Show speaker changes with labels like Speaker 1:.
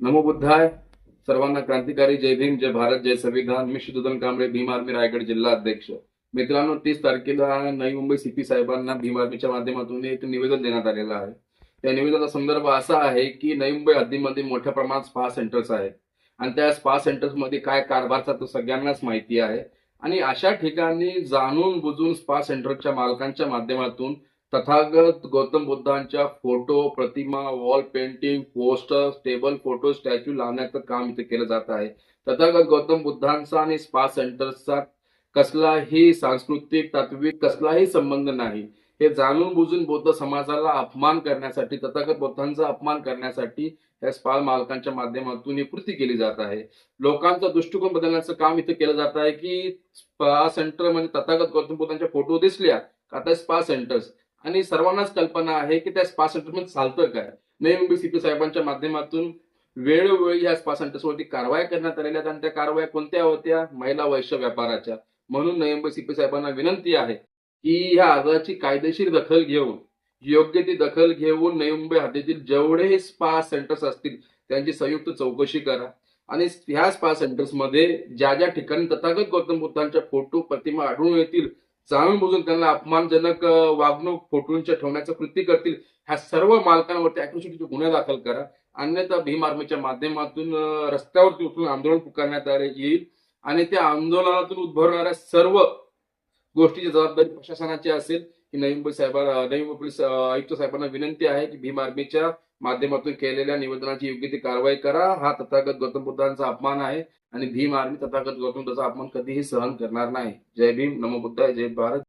Speaker 1: नमो बुद्धाय. सर्वांना क्रांतिकारी. जय भीम जय भारत जय संविधान. मी शुद्धोधन कांबळे भीम आर्मी रायगड जिल्हा अध्यक्ष. मित्रांनो तीस तारखेला नवी मुंबई सीपी साहेबांना भीम आर्मीच्या माध्यमातून एक निवेदन देण्यात आलेलं आहे. त्या निवेदनाचा संदर्भ असा आहे की नवी मुंबई हद्दीमध्ये मोठ्या प्रमाणात स्पा सेंटर्स आहेत. आणि त्या स्पा सेंटर्समध्ये काय कारभारचा तो सगळ्यांनाच माहिती आहे. आणि अशा ठिकाणी जाणून बुजून स्पा सेंटरच्या मालकांच्या माध्यमातून तथागत गौतम बुद्धांच्या फोटो प्रतिमा wall painting poster table photo statue लावण्याचं काम इथे केलं जात आहे. तथागत गौतम बुद्धांचा आणि स्पा सेंटरचा कसलाही सांस्कृतिक तात्विक कसलाही संबंध नाही. हे जाणून बुजून बौद्ध समाजाला अपमान करण्यासाठी तथागत बुद्धांचा अपमान करण्यासाठी या स्पा मालकांच्या माध्यमातून ही कृती केली जात आहे. लोकांचा दृष्टिकोन बदलण्याचं काम इथे केलं जात आहे की स्पा सेंटर म्हणजे तथागत गौतम बुद्धांच्या फोटो दिसल्या. आता स्पा सेंटर्स आणि सर्वांनाच कल्पना आहे की त्या स्पा सेंटरमध्ये चालतं काय? नवी मुंबई सीपी साहेबांच्या माध्यमातून वेळोवेळी या स्पा सेंटर्सवरती कारवाया करण्यात आलेल्या आणि त्या कारवाया कोणत्या होत्या? महिला वैश्य व्यापाराच्या. म्हणून नवी मुंबई सीपी साहेबांना विनंती आहे की ह्या अर्जाची कायदेशीर दखल घेऊन योग्य ती दखल घेऊन नवी मुंबई हद्दीतील जेवढे स्पा सेंटर्स असतील त्यांची संयुक्त चौकशी करा. आणि ह्या स्पा सेंटर्समध्ये ज्या ज्या ठिकाणी तथागत गौतम बुद्धांच्या फोटो प्रतिमा आढळून येतील जाणून बुजून त्यांना अपमानजनक वागणूक फोटूंच्या ठेवण्याचं कृती करतील ह्या सर्व मालकांवरती अॅट्रॉसिटीचे गुन्हे दाखल करा. अन्यथा भीम आर्मीच्या माध्यमातून रस्त्यावरती उतरून आंदोलन पुकारण्यात आले येईल आणि त्या आंदोलनातून उद्भवणाऱ्या सर्व गोष्टीची जबाबदारी प्रशासनाची असेल. की नवी मुंबई साहेबांना नवी मुंबई पोलीस आयुक्त साहेबांना विनंती आहे की भीम आर्मीच्या माध्यमातून केलेल्या निवेदनाची योग्य ती कारवाई करा. हा तथागत गौतम बुद्धांचा अपमान आहे आणि भीम आर्मी तथागत गौतम बुद्धाचा अपमान कधीही सहन करणार नाही. जय भीम. नमो बुद्धाय. जय भारत.